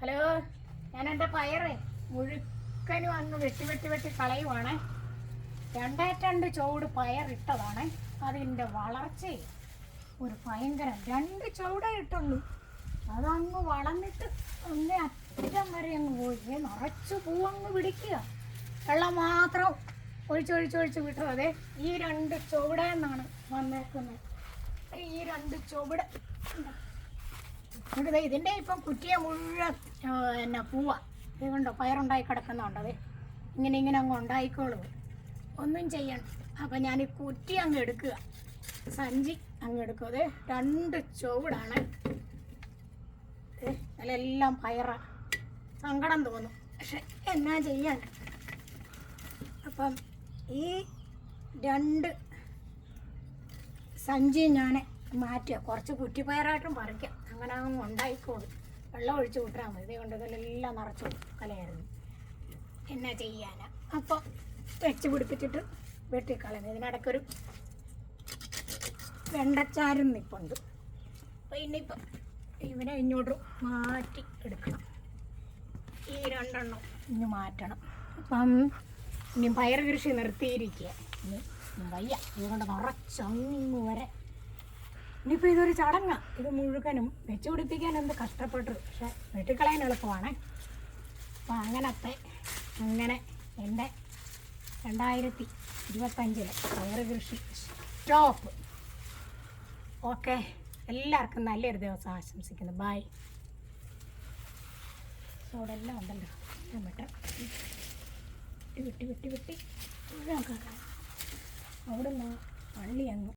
Hello ഞാൻ എന്റെ പയറ് മുഴുക്കനും അങ്ങ് വെട്ടി വെട്ടി വെട്ടി കളയുവാണ്. രണ്ടേ രണ്ട് ചുവട് പയറിട്ടതാണ് അതിന്റെ വളർച്ചയെ ഒരു ഭയങ്കര രണ്ട് ചുവടേ ഇട്ടുള്ളൂ. അതങ്ങ് വളർന്നിട്ട് അങ്ങ് അറ്റം വരെ അങ്ങ് പോയി. നിറച്ച് പൂവങ്ങ് പിടിക്കുക. വെള്ളം മാത്രം ഒഴിച്ചൊഴിച്ചൊഴിച്ച് വിട്ടു അതെ ഈ രണ്ട് ചുവടെന്നാണ് വന്നേക്കുന്നത്. ഈ രണ്ട് ചുവട് ഇവിടെ ഇതിന്റെ ഇപ്പം കുറ്റിയ മുഴുവൻ എന്നാ പൂവ. ഇത് കണ്ടോ? പയറുണ്ടായി കിടക്കുന്നുണ്ടത് ഇങ്ങനെ ഇങ്ങനെ അങ്ങ് ഉണ്ടായിക്കോളൂ. ഒന്നും ചെയ്യണം അപ്പം ഞാൻ ഈ കുറ്റി അങ്ങ് എടുക്കുക. സഞ്ചി അങ്ങ് എടുക്കും അതെ രണ്ട് ചുവടാണ്. അതിലെല്ലാം പയറ. സങ്കടം തോന്നും. പക്ഷെ എന്നാ ചെയ്യാൻ? അപ്പം ഈ രണ്ട് സഞ്ചി ഞാൻ മാറ്റുക. കുറച്ച് കുറ്റിപ്പയറായിട്ടും പറിക്കാം അങ്ങനെ അങ്ങ് ഉണ്ടായിക്കോളും. വെള്ളം ഒഴിച്ച് വിട്ടാൽ മതി. കൊണ്ട് ഇതിലെല്ലാം നിറച്ചു കലയായിരുന്നു. എന്നാ ചെയ്യാനാ? അപ്പോൾ വെച്ച് പിടിപ്പിച്ചിട്ട് വെട്ടിക്കളയുന്നത് ഇതിനിടയ്ക്കൊരു വെണ്ടച്ചാരും നിപ്പുണ്ട്. അപ്പോൾ ഇനിയിപ്പം ഇവനെ ഇങ്ങോട്ട് മാറ്റി എടുക്കണം. ഈ രണ്ടെണ്ണം ഇനി മാറ്റണം. അപ്പം ഇനി പയർ കൃഷി നിർത്തിയിരിക്കുക. ഇനി വയ്യ. ഇതുകൊണ്ട് നിറച്ചങ്ങ് വരെ ഇനിയിപ്പോൾ ഇതൊരു ചടങ്ങാണ് ഇത് മുഴുവനും വെച്ച് പിടിപ്പിക്കാൻ എന്ത് കഷ്ടപ്പെട്ടു പക്ഷെ വെട്ടിക്കളയാൻ എളുപ്പമാണ് അപ്പൊ അങ്ങനത്തെ അങ്ങനെ എന്റെ രണ്ടായിരത്തി ഇരുപത്തഞ്ചിലെ പയർ കൃഷി സ്റ്റോപ്പ് ഓക്കെ എല്ലാവർക്കും നല്ലൊരു ദിവസം ആശംസിക്കുന്നു ബായ് അവിടെ എല്ലാം ഉണ്ടല്ലോ എല്ലാം വെട്ടാം വെട്ടി വെട്ടി വെട്ടി അവിടെ നിന്ന് പള്ളി അങ്ങ്